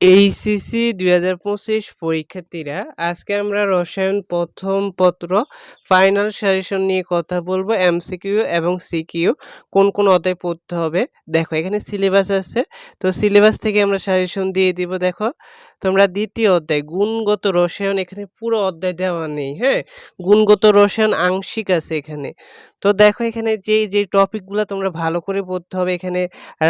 HSC দুই হাজার পঁচিশ পরীক্ষার্থীরা, আজকে আমরা রসায়ন প্রথম পত্র ফাইনাল সাজেশন নিয়ে কথা বলব এমসিকিউ এবং সিকিউ কোন কোন অধ্যায় পড়তে হবে। দেখো, এখানে সিলেবাস আছে, তো সিলেবাস থেকে আমরা সাজেশন দিয়ে দিব, দেখো। তোমরা দ্বিতীয় অধ্যায়, গুণগত রসায়ন এখানে পুরো অধ্যায় দেওয়া নেই হ্যাঁ? গুণগত রসায়ন আংশিক আছে এখানে। তো দেখো এখানে যে যে টপিকগুলো তোমরা ভালো করে পড়তে হবে, এখানে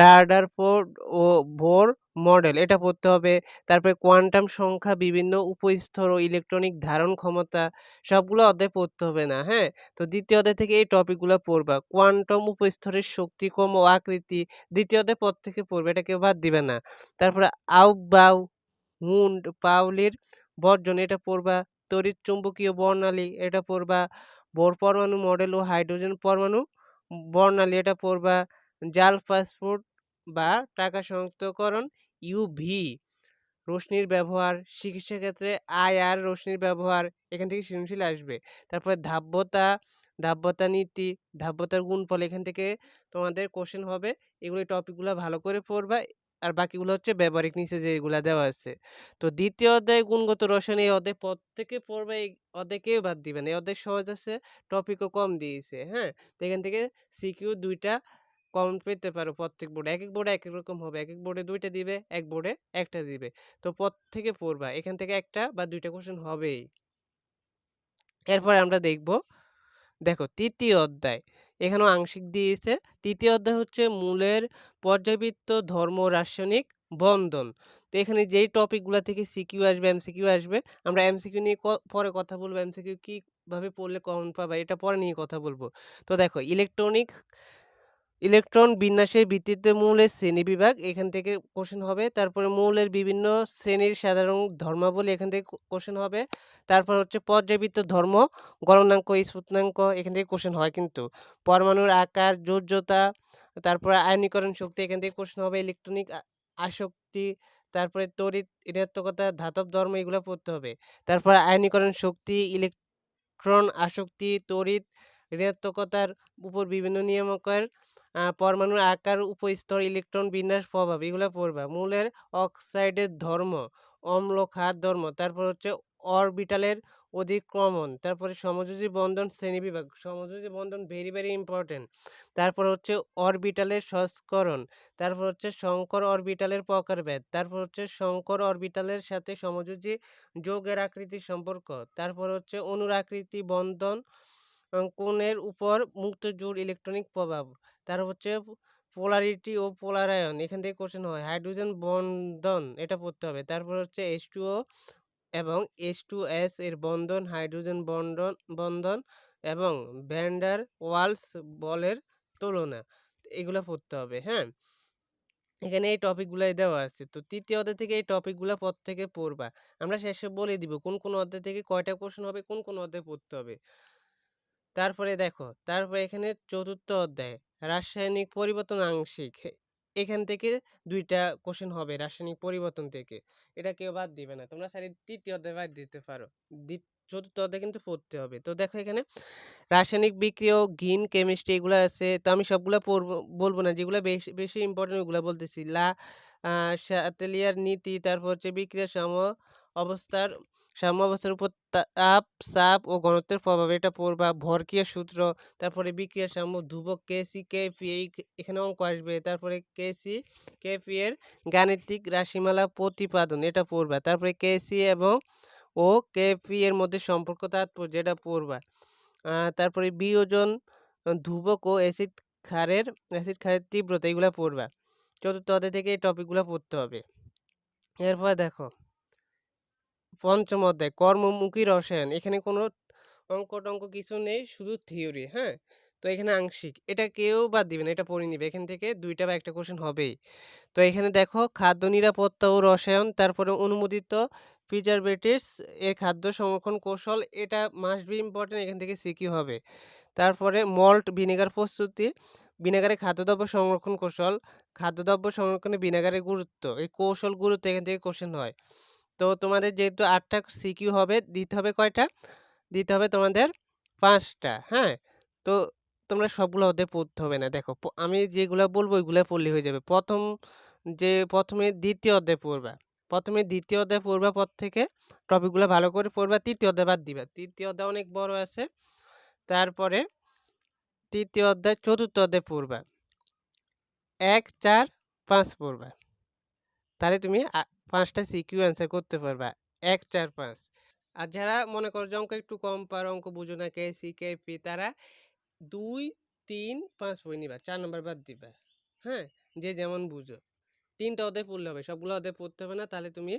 রাডার পোর্ট ও বোর মডেল, এটা পড়তে হবে। তারপরে কোয়ান্টাম সংখ্যা, বিভিন্ন উপস্তর ও ইলেকট্রনিক ধারণ ক্ষমতা, সবগুলো অধ্যায় পড়তে হবে না হ্যাঁ? তো দ্বিতীয় অধ্যায় থেকে এই টপিকগুলো পড়বা। কোয়ান্টাম উপস্তরের শক্তি কম ও আকৃতি, দ্বিতীয় অধ্যায় পর থেকে পড়বে এটা কেউ বাদ দিবে না। তারপরে আউ বাউ হুন্ড পাউলির বর্জন, এটা পড়বা তড়িৎ চুম্বকীয় বর্ণালী, এটা পড়বা বোর পরমাণু মডেল ও হাইড্রোজেন পরমাণু বর্ণালী, এটা পড়বা জাল পাসপোর্ট বা টাকা শনাক্তকরণ ইউভি রশ্মির ব্যবহার, চিকিৎসা ক্ষেত্রে আইআর রশ্মির ব্যবহার, এখান থেকে সৃজনশীল আসবে। তারপরে ধাব্যতা ধাব্যতা নীতি, ধাব্যতার গুণফল, এখান থেকে তোমাদের কোশ্চেন হবে, এগুলো টপিকগুলো ভালো করে পড়বা আর বাকিগুলো হচ্ছে ব্যবহারিক নিচে যেগুলো দেওয়া আছে। তো দ্বিতীয় অধ্যায় গুণগত রসায়ন এই অধ্যায় প্রত্যেকে পড়বে, এই কেউ বাদ দিবে না এই অধ্যায় সহজ আছে টপিকও কম দিয়েছে হ্যাঁ? তো এখান থেকে সিকিউ দুইটা কম পেতে পারো প্রত্যেক বোর্ডে এক এক বোর্ডে এক এক রকম হবে। এক এক বোর্ডে দুইটা দিবে, এক বোর্ডে একটা দিবে। তো প্রত্যেকে পড়বা। এখান থেকে একটা বা দুইটা কোশ্চেন হবেই। এরপরে আমরা দেখব, দেখো, তৃতীয় অধ্যায়। এখানেও আংশিক দিয়েছে। তৃতীয় অধ্যায় হচ্ছে মূলের পর্যাবৃত্ত ধর্ম রাসায়নিক বন্ধন। তো এখানে যেই টপিকগুলো থেকে সিকিউ আসবে এমসিকিউ আসবে, আমরা এমসিকিউ নিয়ে পরে কথা বলব। এমসিকিউ কীভাবে পড়লে কমন পাবা, এটা পরে নিয়ে কথা বলব। তো দেখো ইলেকট্রনিক ইলেকট্রন বিন্যাসের ভিত্তিতে মৌলের শ্রেণীবিভাগ এখান থেকে কোশ্চেন হবে। তারপরে মৌলের বিভিন্ন শ্রেণির সাধারণ ধর্মাবলী এখান থেকে কোশ্চেন হবে। তারপর হচ্ছে পর্যাবৃত্ত ধর্ম গণনাঙ্ক স্ফুটনাঙ্ক এখান থেকে কোশ্চেন হয় কিন্তু। পরমাণুর আকার যোজ্যতা তারপরে আয়নীকরণ শক্তি এখান থেকে কোশ্চেন হবে। ইলেকট্রনিক আসক্তি, তারপরে তড়িৎ ঋণাত্মকতা, ধাতব ধর্ম এগুলো পড়তে হবে। তারপরে আয়নীকরণ শক্তি ইলেকট্রন আসক্তি, তড়িৎ ঋণাত্মকতার উপর বিভিন্ন নিয়ামকের পরমাণুর আকার, উপস্তর, ইলেকট্রন বিন্যাস, প্রভাব এগুলো পড়বা। মূলের অক্সাইডের ধর্ম অম্ল খাদ ধর্ম, তারপর হচ্ছে অরবিটালের অধিক্রমণ, তারপরে সমযোজী বন্ধন শ্রেণীবিভাগ সমযোজী বন্ধন ভেরি ভেরি ইম্পর্টেন্ট তারপর হচ্ছে অরবিটালের সংস্করণ, তারপর হচ্ছে শঙ্কর অরবিটালের প্রকারভেদ, তারপর হচ্ছে শঙ্কর অরবিটালের সাথে সমযোজী যোগের আকৃতির সম্পর্ক, তারপর হচ্ছে অনুর আকৃতি বন্ধন কোণের উপর মুক্ত জোড় ইলেকট্রনিক প্রভাব। তার হচ্ছে পোলারিটি ও পোলারায়ন এখান থেকে কোশ্চেন হয় হাইড্রোজেন বন্ধন এটা পড়তে হবে, তারপর হচ্ছে এইচ টুও এবং এইচ টু এস এর বন্ধন হাইড্রোজেন বন্ধন বন্ধন এবং ভ্যান্ডার ওয়ালস বলের তুলনা, এগুলো পড়তে হবে হ্যাঁ? এখানে এই টপিকগুলাই দেওয়া আছে, তো তৃতীয় অধ্যায় থেকে এই টপিকগুলো পর থেকে পড়বা, আমরা শেষে বলে দিব কোন কোন অধ্যায় থেকে কয়টা কোশ্চেন হবে, কোন কোন অধ্যায় পড়তে হবে। তারপরে দেখো, তারপরে এখানে চতুর্থ অধ্যায় রাসায়নিক পরিবর্তন আংশিক এখান থেকে দুইটা কোশ্চেন হবে রাসায়নিক পরিবর্তন থেকে। এটা কেউ বাদ দিবে না। তোমরা সারি তৃতীয় অধ্যায় বাদ দিতে পারো। চতুর্থ অধ্যায় কিন্তু পড়তে হবে। তো দেখো এখানে রাসায়নিক বিক্রিয়া ঘিন কেমিস্ট্রি এগুলো আছে। তো আমি সবগুলো পড়ব, বলব না। যেগুলো বেশি বেশি ইম্পর্টেন্ট ওগুলো বলতেছি। লা সাতেলিয়ার নীতি, তারপর হচ্ছে বিক্রিয়া সম, অবস্থার সাম্য অবস্থার উপর তাপ চাপ ও ঘনত্বের প্রভাব। এটা পড়বা ভরক্রিয়া সূত্র। তারপরে বিক্রিয়া সাম্য ধ্রুবক কেসি কেপি এই এখানে অঙ্ক আসবে। তারপরে কেসি কেপি এর গাণিতিক রাশিমালা প্রতিপাদন, এটা পড়বা। তারপরে কেসি এবং ও কেপি এর মধ্যে সম্পর্ক তাৎপর্য, এটা পড়বা। তারপরে বিয়োজন ধ্রুবক ও অ্যাসিড ক্ষারের অ্যাসিড ক্ষারের তীব্রতা, এগুলো পড়বা। চতুর্থ অধ্যায় থেকে এই টপিকগুলো পড়তে হবে। এরপর দেখো পঞ্চম অধ্যায়, কর্মমুখী রসায়ন। এখানে কোনো অঙ্ক টঙ্ক কিছু নেই, শুধু থিওরি হ্যাঁ? তো এখানে আংশিক। এটা কেউ বাদ দিবে না, এটা পড়ে নিবে। এখান থেকে দুইটা বা একটা কোশ্চেন হবেই। তো এখানে দেখো, খাদ্য নিরাপত্তা ও রসায়ন, তারপরে অনুমোদিত প্রিজারভেটিভস এর খাদ্য সংরক্ষণ কৌশল, এটা মাস্ট বি ইম্পর্টেন্ট এখান থেকে সিকি হবে। তারপরে মল্ট ভিনেগার প্রস্তুতি ভিনেগারে খাদ্যদ্রব্য সংরক্ষণ কৌশল, খাদ্যদ্রব্য সংরক্ষণে ভিনেগারের গুরুত্ব, এই কৌশল গুরুত্ব এখান থেকে কোশ্চেন হয়। তো তোমাদের যেহেতু আটটা সিকিউ হবে, দিতে হবে কয়টা? দিতে হবে তোমাদের পাঁচটা হ্যাঁ? তো তোমরা সবগুলো ওদের পড়তে হবে না। দেখো আমি যেগুলো বলব ওইগুলো পড়লে হয়ে যাবে। প্রথম যে, প্রথমে দ্বিতীয় অধ্যায় পড়বা। প্রথমে দ্বিতীয় অধ্যায় পড়বা পর থেকে টপিকগুলো ভালো করে পড়বা, তৃতীয় অধ্যায় বাদ দিবা। তৃতীয় অধ্যায় অনেক বড় আছে। তারপরে তৃতীয় অধ্যায় চতুর্থ অধ্যায় পড়বা। এক, চার, পাঁচ পড়বা। তাহলে তুমি পাঁচটা সিকিউ অ্যান্সার করতে পারবা, এক চার পাঁচ। আর যারা মনে করো যে অঙ্ক একটু কম পারো, অঙ্ক বুঝো না, কে সি, কে, পি, তারা দুই, তিন, পাঁচ বই নিবা, চার নম্বর বাদ দিবা হ্যাঁ? যে যেমন বুঝো। তিনটা অধ্যায় পড়লে হবে, সবগুলো অধ্যায় পড়তে হবে না, তাহলে তুমি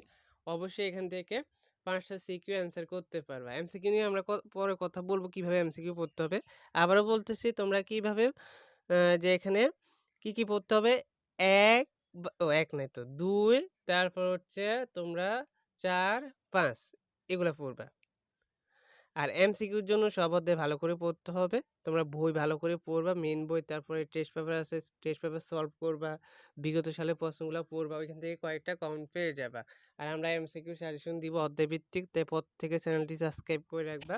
অবশ্যই এখান থেকে পাঁচটা সিকিউ অ্যান্সার করতে পারবা। এমসিকিউ নিয়ে আমরা পরে কথা বলব কীভাবে এমসিকিউ পড়তে হবে। আবারও বলতেছি, তোমরা কীভাবে যে এখানে কি কি পড়তে হবে? এক ও, এক নাই তো, দুই তারপর হচ্ছে তোমরা চার, পাঁচ, এগুলো পড়বা। আর এমসিকিউর জন্য সব অধ্যায় ভালো করে পড়তে হবে। তোমরা বই ভালো করে পড়বা মেন বই, তারপরে টেস্ট পেপার আছে টেস্ট পেপার সলভ করবা, বিগত সালের প্রশ্নগুলো পড়বা, ওইখান থেকে কয়েকটা কমেন্ট পেয়ে যাবা। আর আমরা এমসিকিউ সাজেশন দিব অধ্যায় ভিত্তিক তাই পর থেকে চ্যানেলটি সাবস্ক্রাইব করে রাখবা।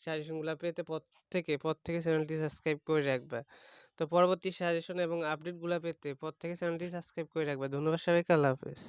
সাজেশনগুলো পেতে পর থেকে পর থেকে চ্যানেলটি সাবস্ক্রাইব করে রাখবা। তো পরবর্তী সাজেশন এবং আপডেটগুলো পেতে পর থেকে চ্যানেলটি সাবস্ক্রাইব করে রাখবে। ধন্যবাদ সবাইকে, আল্লাহ হাফেজ।